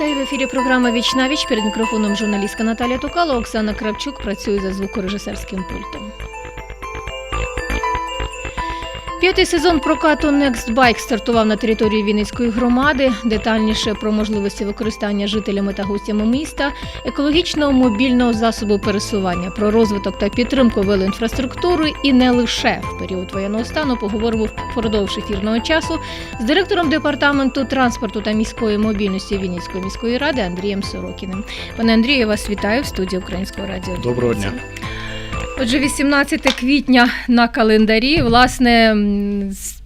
Вітаю в ефірі програма Віч на віч. Перед мікрофоном журналістка Наталія Тукало. Оксана Кравчук працює за звукорежисерським пультом. П'ятий сезон прокату Next Bike стартував на території Вінницької громади. Детальніше про можливості використання жителями та гостями міста, екологічного мобільного засобу пересування, про розвиток та підтримку велоінфраструктури і не лише в період воєнного стану поговоримо впродовж ефірного часу з директором департаменту транспорту та міської мобільності Вінницької міської ради Андрієм Сорокіним. Пане Андрію, я вас вітаю в студії Українського радіо. Доброго дня. Отже, 18 квітня на календарі власне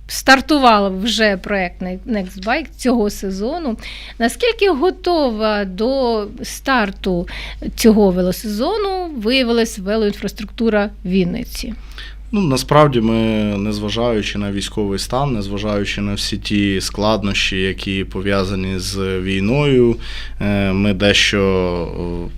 стартував вже проект Next Bike цього сезону. Наскільки готова до старту цього велосезону виявилась велоінфраструктура Вінниці? Ну насправді ми, незважаючи на військовий стан, незважаючи на всі ті складнощі, які пов'язані з війною, е, ми дещо.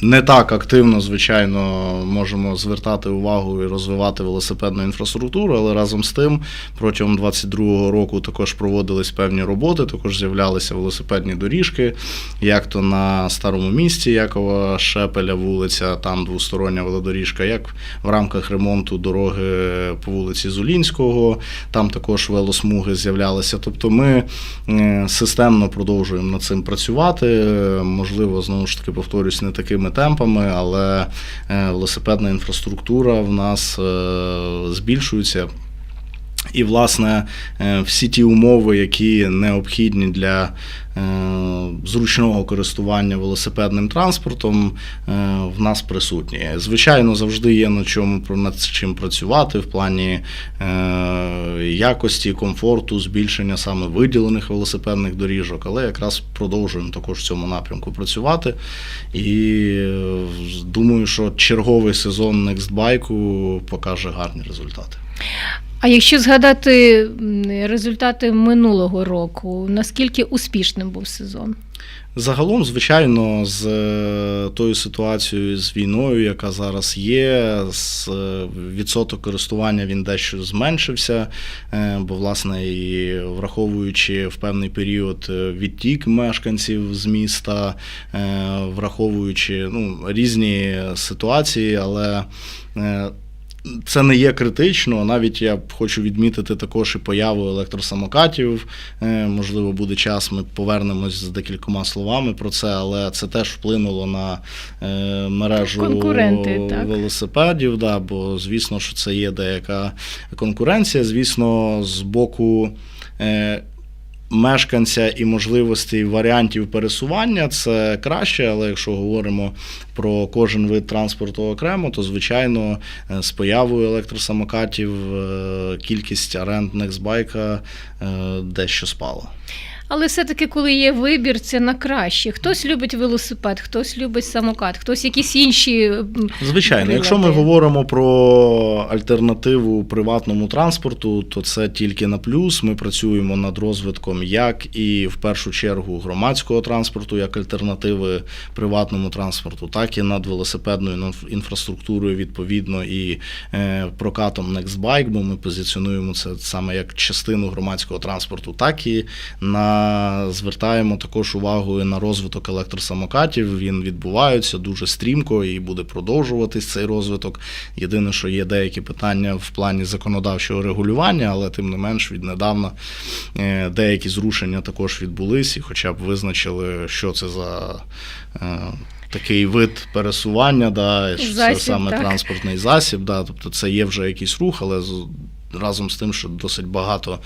Не так активно, звичайно, можемо звертати увагу і розвивати велосипедну інфраструктуру, але разом з тим протягом 22-го року також проводились певні роботи, також з'являлися велосипедні доріжки, як то на старому місті Якова Шепеля вулиця, там двостороння велодоріжка, як в рамках ремонту дороги по вулиці Зулінського, там також велосмуги з'являлися. Тобто ми е, системно продовжуємо над цим працювати. Е, Можливо, знову ж таки повторюсь, не такими темпами, але е, велосипедна інфраструктура в нас е, збільшується. І, власне, е, всі ті умови, які необхідні для е, зручного користування велосипедним транспортом, е, в нас присутні. Звичайно, завжди є над чому над чим працювати в плані якості, комфорту, збільшення саме виділених велосипедних доріжок, але якраз продовжуємо також в цьому напрямку працювати. І думаю, що черговий сезон Nextbike покаже гарні результати. А якщо згадати результати минулого року, наскільки успішним був сезон? Загалом, звичайно, з е, тою ситуацією з війною, яка зараз є, з е, відсоток користування він дещо зменшився, е, бо, власне, і враховуючи в певний період відтік мешканців з міста, враховуючи ну, різні ситуації, але. Е, це не є критично. Навіть я хочу відмітити також і появу електросамокатів. Е, Можливо, буде час, ми повернемось з декількома словами про це, але це теж вплинуло на е, мережу велосипедів. Да, бо звісно, що це є деяка конкуренція. Звісно, з боку. Е, Мешканця і можливостей варіантів пересування це краще, але якщо говоримо про кожен вид транспорту окремо, то звичайно е, з появою електросамокатів е, кількість аренд Nextbike байка дещо спала. Але все-таки, коли є вибір, це на краще. Хтось любить велосипед, хтось любить самокат, хтось якісь інші. Звичайно, якщо ми говоримо про альтернативу приватному транспорту, то це тільки на плюс. Ми працюємо над розвитком як і в першу чергу громадського транспорту, як альтернативи приватному транспорту, так і над велосипедною інф- інфраструктурою, відповідно, і е, прокатом Nextbike, бо ми позиціонуємо це саме як частину громадського транспорту, так і на звертаємо також увагу на розвиток електросамокатів. Він відбувається дуже стрімко і буде продовжуватись цей розвиток. Єдине, що є деякі питання в плані законодавчого регулювання, але тим не менш віднедавна е, деякі зрушення також відбулись, і хоча б визначили, що це за. е, Такий вид пересування, да, що це саме так. транспортний засіб, да, тобто це є вже якийсь рух, але разом з тим, що досить багато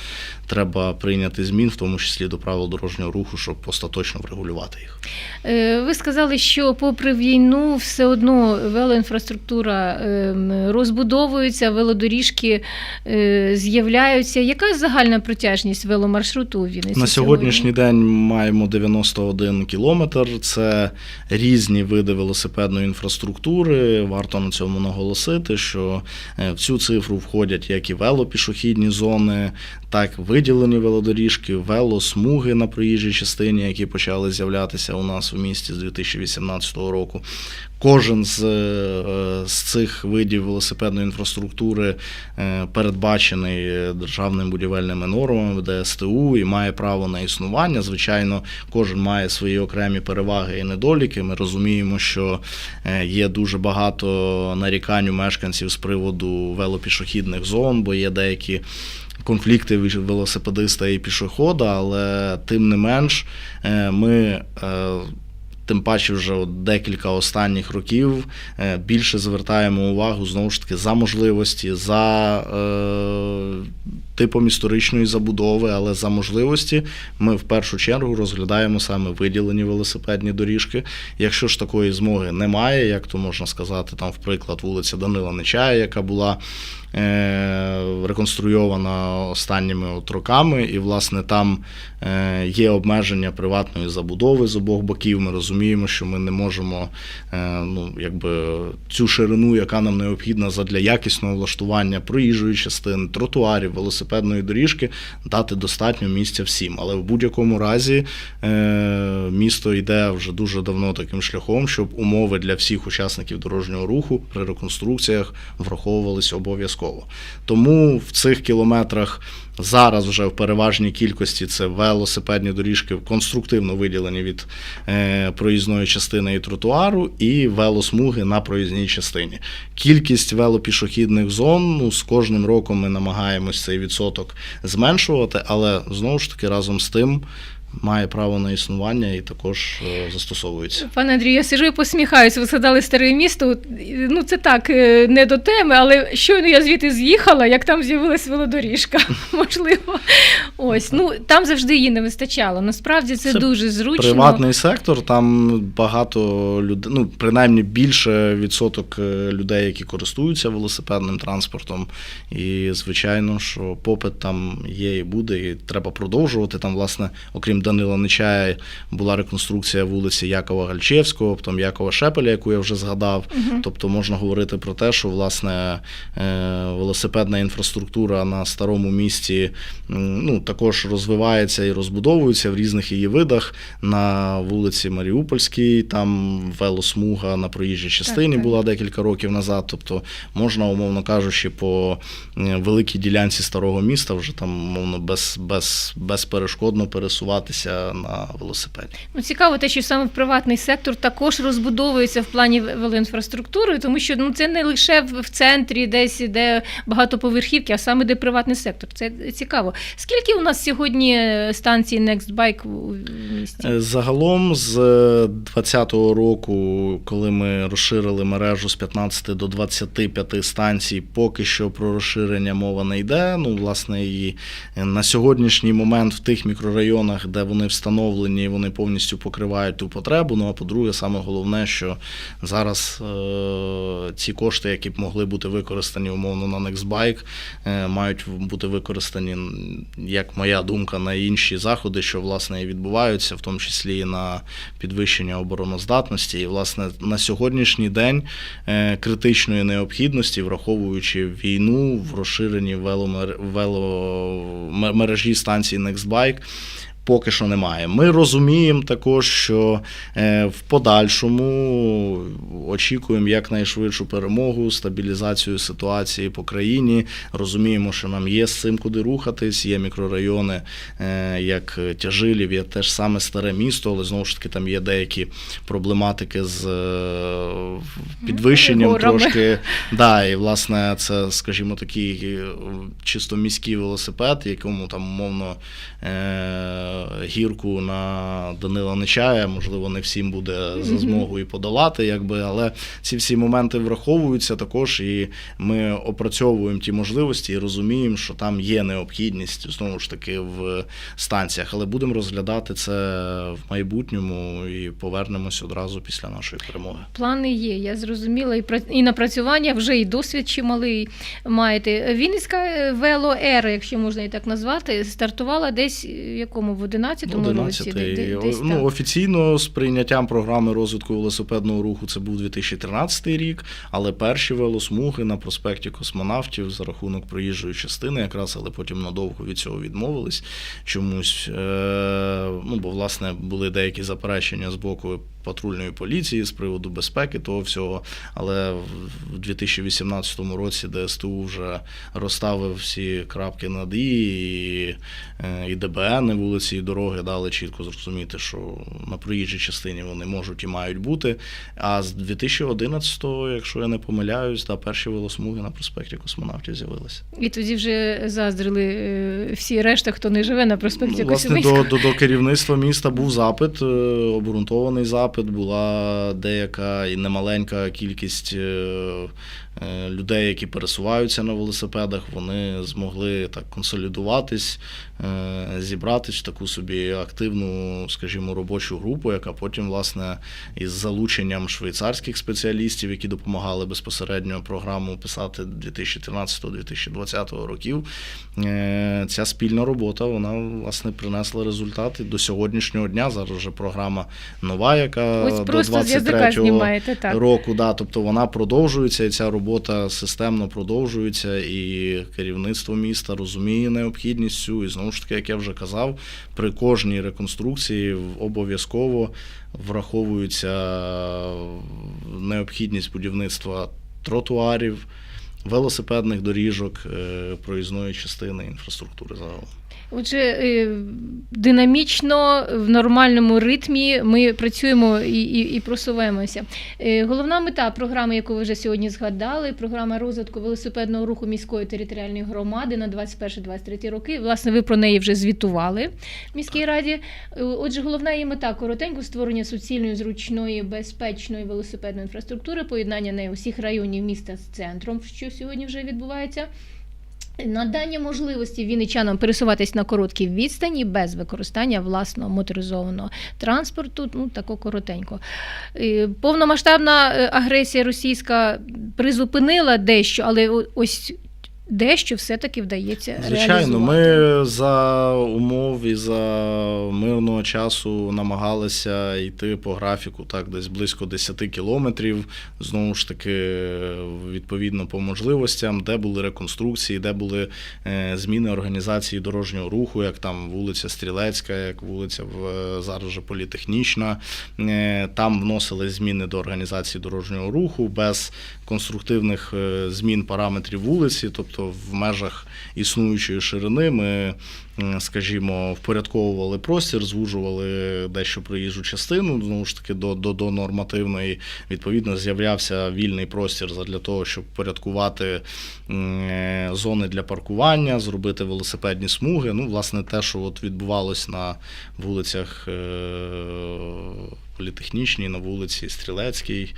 треба прийняти змін, в тому числі до правил дорожнього руху, щоб остаточно врегулювати їх. Е, Ви сказали, що попри війну все одно велоінфраструктура ем, розбудовується, велодоріжки е, з'являються. Яка загальна протяжність веломаршруту у Вінниці? На сьогоднішній день маємо 91 кілометр. Це різні види велосипедної інфраструктури. Варто на цьому наголосити, що е, в цю цифру входять як і велопішохідні зони, так виділені велодоріжки, велосмуги на проїжджій частині, які почали з'являтися у нас у місті з 2018 року. Кожен з, е, з цих видів велосипедної інфраструктури е, передбачений е, державними будівельними нормами ДСТУ і має право на існування. Звичайно, кожен має свої окремі переваги і недоліки. Ми розуміємо, що є дуже багато нарікань у мешканців з приводу велопішохідних зон, бо є деякі. Конфлікти велосипедиста і пішохода, але тим не менш, е, ми е, тим паче вже от декілька останніх років е, більше звертаємо увагу знову ж таки за можливості, за е, типом історичної забудови, але за можливості ми в першу чергу розглядаємо саме виділені велосипедні доріжки. Якщо ж такої змоги немає, як то можна сказати, там, в приклад, вулиця Данила Нечая, яка була е, реконструйована останніми от роками, і власне там е, є обмеження приватної забудови з обох боків. Ми розуміємо, що ми не можемо е, ну, якби, цю ширину, яка нам необхідна задля якісного влаштування проїжджої частини, тротуарів, велосипедної доріжки, дати достатньо місця всім. Але в будь-якому разі е, місто йде вже дуже давно таким шляхом, щоб умови для всіх учасників дорожнього руху при реконструкціях враховувалися обов'язково. Тому в цих кілометрах зараз вже в переважній кількості це велосипедні доріжки конструктивно виділені від е, проїзної частини і тротуару, і велосмуги на проїзній частині. Кількість велопішохідних зон ну, з кожним роком ми намагаємось цей відсоток зменшувати, але знову ж таки разом з тим. Має право на існування і також е, застосовується. Пане Андрію, я сижу і посміхаюся. Ви згадали старе місто. Ну це так е, не до теми, але щойно я звідти з'їхала, як там з'явилась велодоріжка. Можливо, ось ну там завжди її не вистачало. Насправді це, Це дуже зручно. Приватний сектор, там багато людей, ну принаймні більше відсоток е, людей, які користуються велосипедним транспортом. І звичайно, що попит там є і буде, і треба продовжувати. Там, власне, окрім Данила Нечая, була реконструкція вулиці Якова Гальчевського, потім Якова Шепеля, яку я вже згадав. Мгм. Тобто можна говорити про те, що власне е, велосипедна інфраструктура на старому місті ну, також розвивається і розбудовується в різних її видах. На вулиці Маріупольській, там велосмуга на проїжджій частині так. була декілька років назад. Тобто можна, умовно кажучи, по е, великій ділянці старого міста вже там умовно без, без, безперешкодно пересуватися на велосипеді. Ну, цікаво те, що саме приватний сектор також розбудовується в плані велоінфраструктури, тому що ну це не лише в центрі, десь де багатоповерхівки, а саме де приватний сектор. Це цікаво. Скільки у нас сьогодні е, станцій Nextbike у місті? Е, Загалом з 2020 року, коли ми розширили мережу з 15 до 25 станцій, поки що про розширення мова не йде. Ну, власне, і на сьогоднішній момент в тих мікрорайонах, де вони встановлені, вони повністю покривають ту потребу. Ну а по-друге, саме головне, що зараз е, ці кошти, які б могли бути використані умовно на Nextbike, е, мають бути використані, як моя думка, на інші заходи, що власне і відбуваються, в тому числі і на підвищення обороноздатності. І власне на сьогоднішній день е, критичної необхідності, враховуючи війну в розширенні веломер... веломережі станцій Nextbike, Поки що немає. Ми розуміємо також, що е, в подальшому очікуємо якнайшвидшу перемогу, стабілізацію ситуації по країні. Розуміємо, що нам є з цим куди рухатись. Є мікрорайони, е, як Тяжилів, є теж саме старе місто, але знову ж таки там є деякі проблематики з е, підвищенням Горами. трошки. Да, і власне це, скажімо, такий чисто міський велосипед, якому там умовно гірку на Данила Нечая, можливо, не всім буде за змогу і подолати, якби, але ці всі моменти враховуються також, і ми опрацьовуємо ті можливості і розуміємо, що там є необхідність знову ж таки в станціях, але будемо розглядати це в майбутньому і повернемось одразу після нашої перемоги. Плани є, я зрозуміла, і пра- і напрацювання вже і досвід чималий маєте. Вінницька е, велоера, якщо можна і так назвати, стартувала десь в якому в 11-му році. 11 де- де- десь ну, так. офіційно з прийняттям програми розвитку велосипедного руху це був 2013 рік, але перші велосмуги на проспекті космонавтів за рахунок проїжджої частини, якраз, але потім надовго від цього відмовились чомусь. Е, ну, бо, власне, були деякі заперечення з боку патрульної поліції, з приводу безпеки того всього. Але в 2018 році ДСТУ вже розставив всі крапки над «і», і, е, і ДБН, вулиці, і дороги дали чітко зрозуміти, що на проїжджій частині вони можуть і мають бути. А з 2011-го, якщо я не помиляюсь, та перші велосмуги на проспекті космонавтів з'явилися. І тоді вже заздрили е, всі решта, хто не живе на проспекті Ну, власне, до, до, до керівництва міста був запит, е, обґрунтований запит, була деяка і немаленька кількість е, людей, які пересуваються на велосипедах. Вони змогли так консолідуватись, е, зібратись в таку собі активну, скажімо, робочу групу, яка потім, власне, із залученням швейцарських спеціалістів, які допомагали безпосередньо програму писати 2013-2020 років. Е, Ця спільна робота вона власне принесла результати до сьогоднішнього дня. Зараз вже програма нова, яка Ось до просто з 23 знімаєте, так. року. Да, тобто вона продовжується, і ця робота системно продовжується, і керівництво міста розуміє необхідність цю. І знову ж таки, як я вже казав, при кожній реконструкції обов'язково враховується необхідність будівництва тротуарів. Велосипедних доріжок, е, проїзної частини інфраструктури загалом. Отже, е, динамічно в нормальному ритмі ми працюємо і, і, і просуваємося. Е, Головна мета програми, яку ви вже сьогодні згадали, програма розвитку велосипедного руху міської територіальної громади на 21-23 роки. Власне, ви про неї вже звітували в міській раді. Е, Отже, головна її мета коротенько створення суцільної, зручної, безпечної велосипедної інфраструктури, поєднання неї усіх районів міста з центром, що сьогодні вже відбувається. Надання можливості вінничанам пересуватись на короткій відстані без використання власного моторизованого транспорту, ну тако коротенько. Повномасштабна е, агресія російська призупинила дещо, але ось дещо все-таки вдається Звичайно, реалізувати. ми за умов і за мирного часу намагалися йти по графіку так десь близько 10 кілометрів. Знову ж таки, відповідно по можливостям, де були реконструкції, де були е, зміни організації дорожнього руху, як там вулиця Стрілецька, як вулиця в е, зараз вже політехнічна. Е, Там вносили зміни до організації дорожнього руху без конструктивних змін параметрів вулиці, тобто в межах існуючої ширини ми, е, скажімо, впорядковували простір, звужували дещо проїжджу частину, знову ж таки, до, до, до нормативної. Відповідно, з'являвся вільний простір для того, щоб порядкувати е, зони для паркування, зробити велосипедні смуги. Ну, власне, те, що от відбувалось на вулицях. Політехнічній, на вулиці Стрілецькій.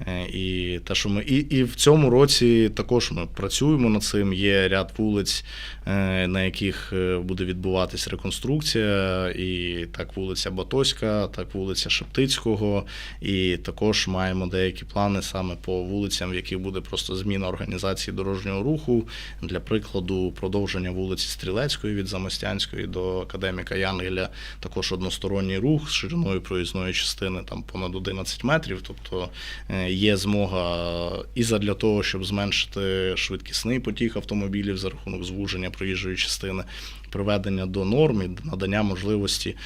Е, І те, що ми і, і в цьому році також ми працюємо над цим. Є ряд вулиць, е, на яких е, буде відбуватись реконструкція, і так вулиця Батоська, так вулиця Шептицького. І також маємо деякі плани саме по вулицям, в яких буде просто зміна організації дорожнього руху. Для прикладу, продовження вулиці Стрілецької від Замостянської до академіка Янгеля, також односторонній рух з шириною проїзної частини там понад 11 метрів. Тобто е, є змога і задля того, щоб зменшити швидкісний потік автомобілів за рахунок звуження проїжджої частини, приведення до норм і надання можливості,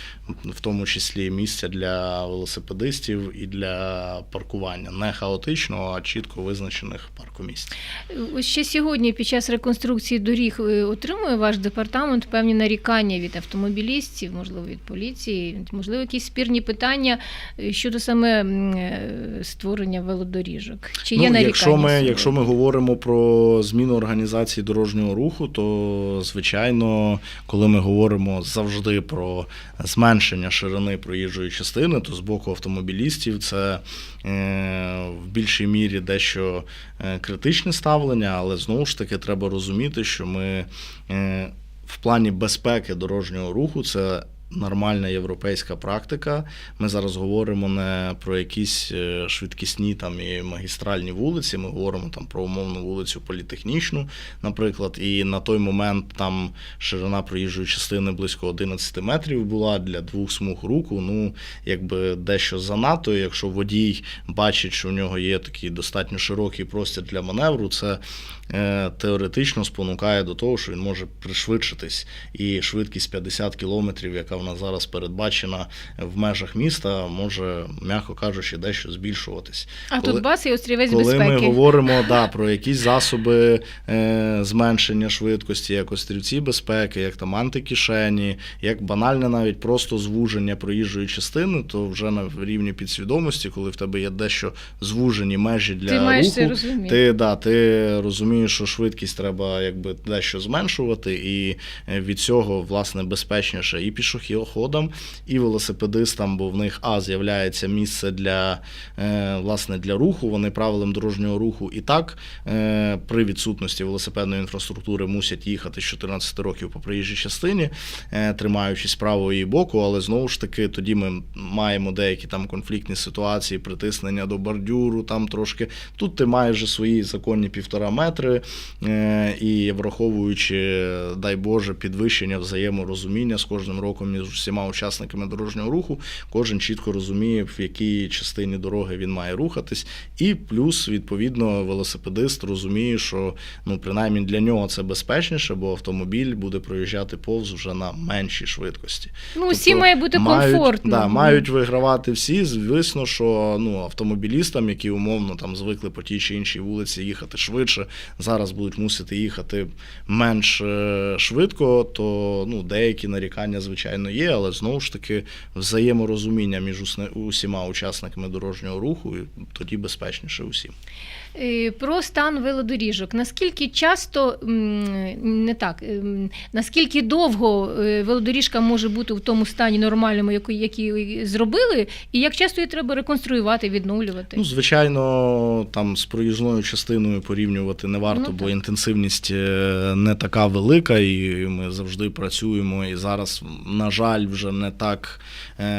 в тому числі місця для велосипедистів і для паркування. Не хаотичного, а чітко визначених паркомісць. Ось ще сьогодні під час реконструкції доріг е, отримує ваш департамент певні нарікання від автомобілістів, можливо, від поліції, можливо, якісь спірні питання е, щодо саме е, створення велодоріжок. Чи є нарікання? Ну, якщо ми, сьогодні? якщо ми говоримо про зміну організації дорожнього руху, то звичайно, коли ми говоримо завжди про зменшення ширини проїжджої частини, то з боку автомобілістів це е, в більшій мірі дещо е, критичне ставлення, але знову ж таки треба розуміти, що ми е, в плані безпеки дорожнього руху це. Нормальна європейська практика. Ми зараз говоримо не про якісь е, швидкісні там і магістральні вулиці. Ми говоримо там про умовну вулицю політехнічну, наприклад. І на той момент там ширина проїжджої частини близько 11 метрів була для двох смуг руку. Ну якби дещо занадто. Якщо водій бачить, що у нього є такий достатньо широкий простір для маневру, це е, теоретично спонукає до того, що він може пришвидшитись. І швидкість 50 кілометрів, яка в нас зараз передбачена в межах міста, може, м'яко кажучи, дещо збільшуватись. А Коли- тут бас і острівець Коли безпеки. ми говоримо да, про якісь засоби е, зменшення швидкості, як острівці безпеки, як там антикишені, як банальне навіть просто звуження проїжджої частини, то вже на рівні підсвідомості, коли в тебе є дещо звужені межі для Ти маєш руху, це розуміти. ти, да, ти розумієш, що швидкість треба якби дещо зменшувати, і е, від цього власне безпечніше і пішоходам, і велосипедистам, бо в них а з'являється місце для е, власне для руху. Вони правилам дорожнього руху і так е, при відсутності велосипедної інфраструктури мусять їхати з 14 років по проїжджій частині, е, тримаючись правої боку, але знову ж таки тоді ми маємо деякі там конфліктні ситуації, притиснення до бордюру, там трошки. Тут ти маєш свої законні півтора метри, і враховуючи, дай Боже, підвищення взаєморозуміння з кожним роком між всіма учасниками дорожнього руху, кожен чітко розуміє, в якій частині дороги він має рухатись, і плюс, відповідно, велосипедист розуміє, що ну принаймні для нього це безпечніше, бо автомобіль буде проїжджати повз вже на меншій швидкості. Ну, всі Тобто має бути мають, комфортно. Да, мають вигравати всі. Звісно, що ну, автомобілістам, які умовно там звикли по тій чи іншій вулиці їхати швидше, зараз будуть мусити їхати менш е, швидко, то ну, деякі нарікання, звичайно, є, але знову ж таки взаєморозуміння між усіма учасниками дорожнього руху, і тоді безпечніше усім. Е, Про стан велодоріжок. Наскільки часто не так, ем, наскільки довго е, велодоріжка може бути в тому стані нормальному, який зробили, і як часто її треба реконструювати, відновлювати? Ну, звичайно, там з проїзною частиною порівнювати не варто, Ну, бо інтенсивність е, не така велика, і ми завжди працюємо. І зараз, на жаль, вже не так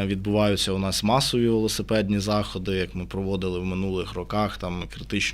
відбуваються у нас масові велосипедні заходи, як ми проводили в минулих роках, там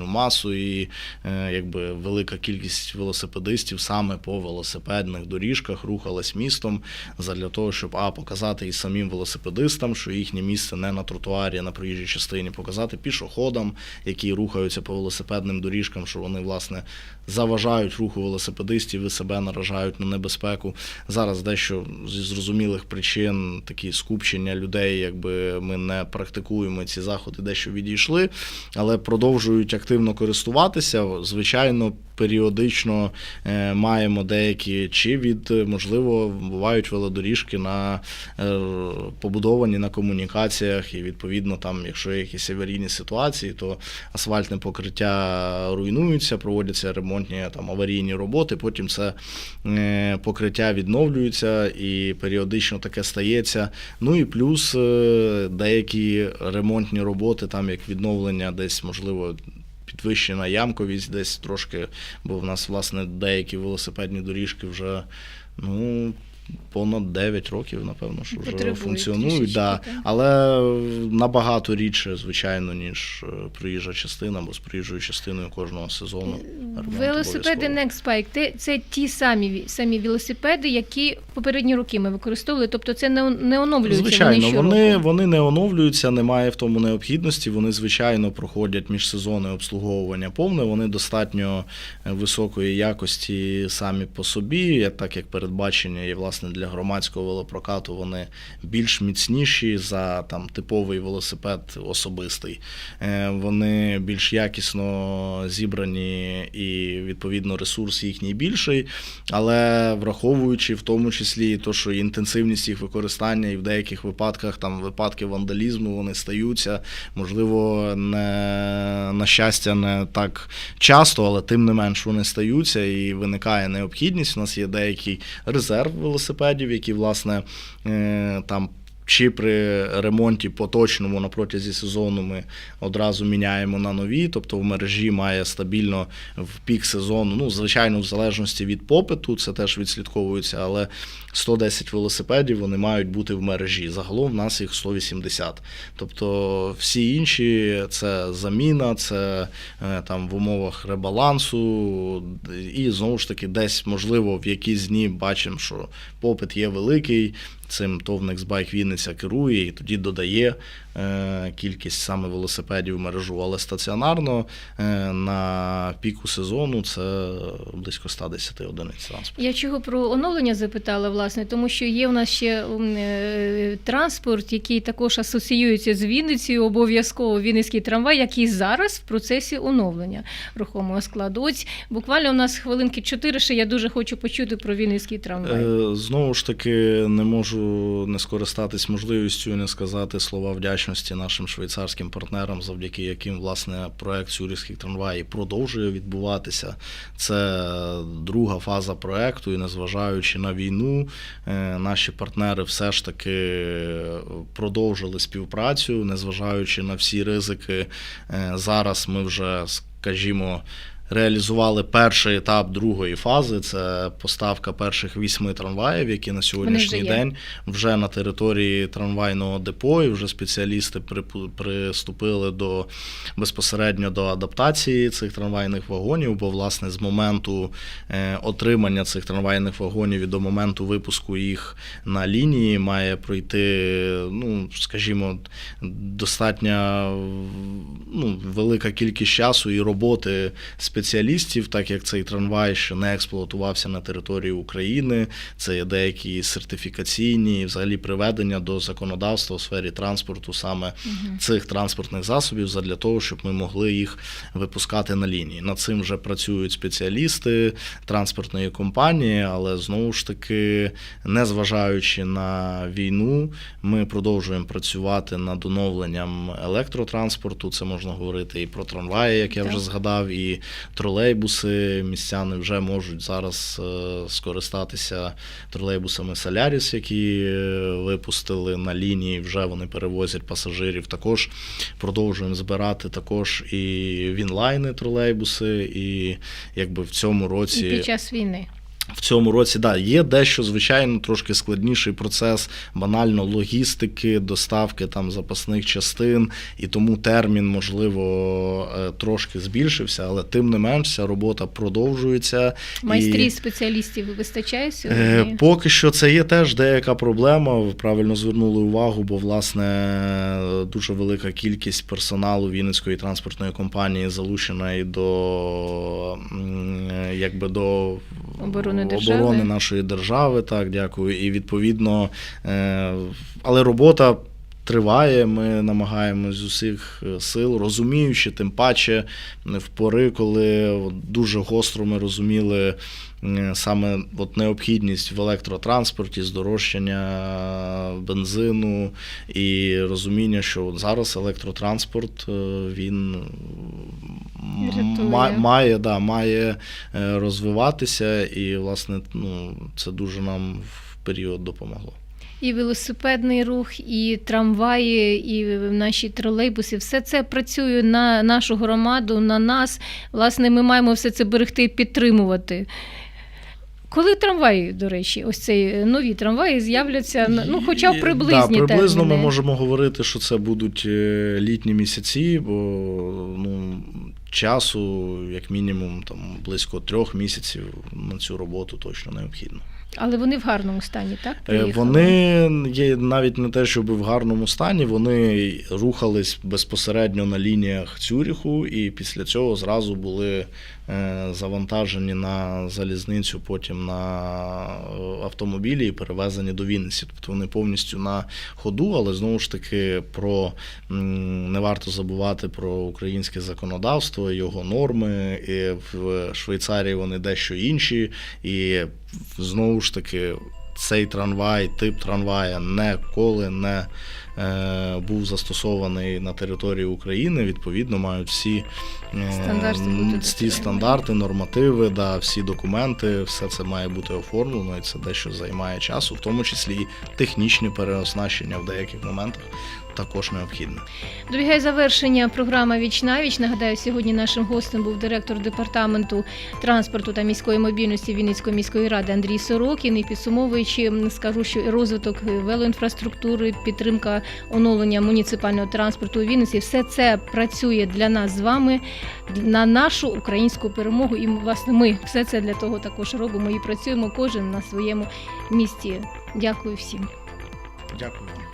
критичну масу і е, якби велика кількість велосипедистів саме по велосипедних доріжках рухалась містом задля того, щоб а показати і самим велосипедистам, що їхнє місце не на тротуарі, а на проїжджій частині, показати пішоходам, які рухаються по велосипедним доріжкам, що вони власне заважають руху велосипедистів і себе наражають на небезпеку. Зараз дещо зі зрозумілих причин такі скупчення людей, якби ми не практикуємо ці заходи, дещо відійшли, але продовжують активно користуватися. Звичайно, періодично е, маємо деякі чи від, можливо, бувають велодоріжки на е, побудовані на комунікаціях, і відповідно, там, якщо є якісь аварійні ситуації, то асфальтне покриття руйнується, проводяться ремонтні там аварійні роботи. Потім це е, покриття відновлюється і періодично таке стається. Ну і плюс деякі ремонтні роботи, там як відновлення, десь можливо. Підвищена ямковість десь трошки, бо в нас, власне, деякі велосипедні доріжки вже ну, понад 9 років, напевно, що вже Потребують функціонують. трішечки, Да. так. Але набагато рідше, звичайно, ніж е, проїжджа частина, бо з проїжджою частиною кожного сезону. ремонт Велосипеди обов'язково. Next Bike те- це ті самі ві- самі велосипеди, які попередні роки ми використовували. Тобто це не, он- не оновлюється. Звичайно, вони, вони, щороку. вони не оновлюються, немає в тому необхідності. Вони, звичайно, проходять міжсезонне обслуговування повне. Вони достатньо е, високої якості самі по собі, як- так як передбачення і власне для громадського велопрокату вони більш міцніші за там типовий велосипед особистий. Е, Вони більш якісно зібрані і відповідно ресурс їхній більший. Але враховуючи в тому числі і то, що інтенсивність їх використання, і в деяких випадках там випадки вандалізму вони стаються, можливо, не на щастя, не так часто, але тим не менш вони стаються і виникає необхідність. У нас є деякий резерв велосипедів, які власне е, там. Чи при ремонті поточному на протязі сезону ми одразу міняємо на нові, тобто в мережі має стабільно в пік сезону, ну, звичайно, в залежності від попиту, це теж відслідковується, але 110 велосипедів вони мають бути в мережі. Загалом в нас їх 180. Тобто всі інші це заміна, це е, там в умовах ребалансу, і знову ж таки, десь, можливо, в якісь дні бачимо, що попит є великий. Цим ТОВ Байк Вінниця керує і тоді додає кількість саме велосипедів в мережу, але стаціонарно е, на піку сезону це близько 110 одиниць транспорту. Я чого про оновлення запитала, власне, тому що є у нас ще е, транспорт, який також асоціюється з Вінницею, обов'язково Вінницький трамвай, який зараз в процесі оновлення рухомого складу. Ось буквально у нас хвилинки чотири, ще я дуже хочу почути про Вінницький трамвай. Е, Знову ж таки, не можу не скористатись можливістю не сказати слова вдячності нашим швейцарським партнерам, завдяки яким власне проект Цюрихських трамваїв продовжує відбуватися. Це друга фаза проекту, і незважаючи на війну, е, наші партнери все ж таки продовжили співпрацю, незважаючи на всі ризики. Е, Зараз ми вже, скажімо, реалізували перший етап другої фази. Це поставка перших вісьми трамваїв, які на сьогоднішній вже день вже на території трамвайного депо, і вже спеціалісти приступили до безпосередньо до адаптації цих трамвайних вагонів. Бо, власне, з моменту е, отримання цих трамвайних вагонів і до моменту випуску їх на лінії має пройти, ну скажімо, достатньо ну, велика кількість часу і роботи спеціалістів, так як цей трамвай ще не експлуатувався на території України. Це є деякі сертифікаційні взагалі приведення до законодавства у сфері транспорту саме Мгм. цих транспортних засобів задля того, щоб ми могли їх випускати на лінії. Над цим вже працюють спеціалісти транспортної компанії, але знову ж таки, незважаючи на війну, ми продовжуємо працювати над оновленням електротранспорту. Це можна говорити і про трамваї, як я вже згадав, і тролейбуси. Містяни вже можуть зараз е, скористатися тролейбусами Соляріс, які е, випустили на лінії. Вже вони перевозять пасажирів. Також продовжуємо збирати також і вінлайни тролейбуси, і якби в цьому І році під час війни. В цьому році да, є дещо, звичайно, трошки складніший процес банально логістики, доставки там запасних частин, і тому термін, можливо, е, трошки збільшився, але тим не менш ця робота продовжується. Майстрів І... спеціалістів вистачає Е, сьогодні? Поки що це є теж деяка проблема. Ви правильно звернули увагу, бо власне дуже велика кількість персоналу Вінницької транспортної компанії залучена і до е, якби до Оборони держави. оборони нашої держави. Так, дякую. І відповідно, е, але робота. Триває, ми намагаємось з усіх е, сил, розуміючи, тим паче в пори, коли дуже гостро ми розуміли е, саме от необхідність в електротранспорті, здорожчання бензину і розуміння, що от зараз електротранспорт е, він Рятує. має, да, має е, розвиватися, і власне ну, це дуже нам в період допомогло. І велосипедний рух, і трамваї, і наші тролейбуси, все це працює на нашу громаду, на нас. Власне, ми маємо все це берегти і підтримувати. Коли трамваї, до речі, ось ці нові трамваї з'являться, ну, хоча б приблизні да, приблизно терміни. ми можемо говорити, що це будуть е, літні місяці, бо ну, часу, як мінімум, там близько трьох місяців на цю роботу точно необхідно. Але вони в гарному стані, так? Е, Приїхали? Вони є навіть не те, щоб в гарному стані, вони рухались безпосередньо на лініях Цюріху, і після цього зразу були завантажені на залізницю, потім на е, автомобілі і перевезені до Вінниці. Тобто вони повністю на ходу, але знову ж таки про не варто забувати про українське законодавство, його норми. І в Швейцарії вони дещо інші. І знову ж таки, цей трамвай, тип трамвая ніколи не е, був застосований на території України. Відповідно, мають всі е, Стандарти всі стандарти, нормативи, да, всі документи, все це має бути оформлено, і це дещо займає часу, в тому числі і технічне переоснащення в деяких моментах також необхідне. Добігає завершення програма Віч на віч. Нагадаю, сьогодні нашим гостем був директор департаменту транспорту та міської мобільності Вінницької міської ради Андрій Сорокін. І підсумовуючи, скажу, що розвиток велоінфраструктури, підтримка оновлення муніципального транспорту у Вінниці, все це працює для нас з вами на нашу українську перемогу. І власне ми все це для того також робимо і працюємо кожен на своєму місці. Дякую всім. Дякую.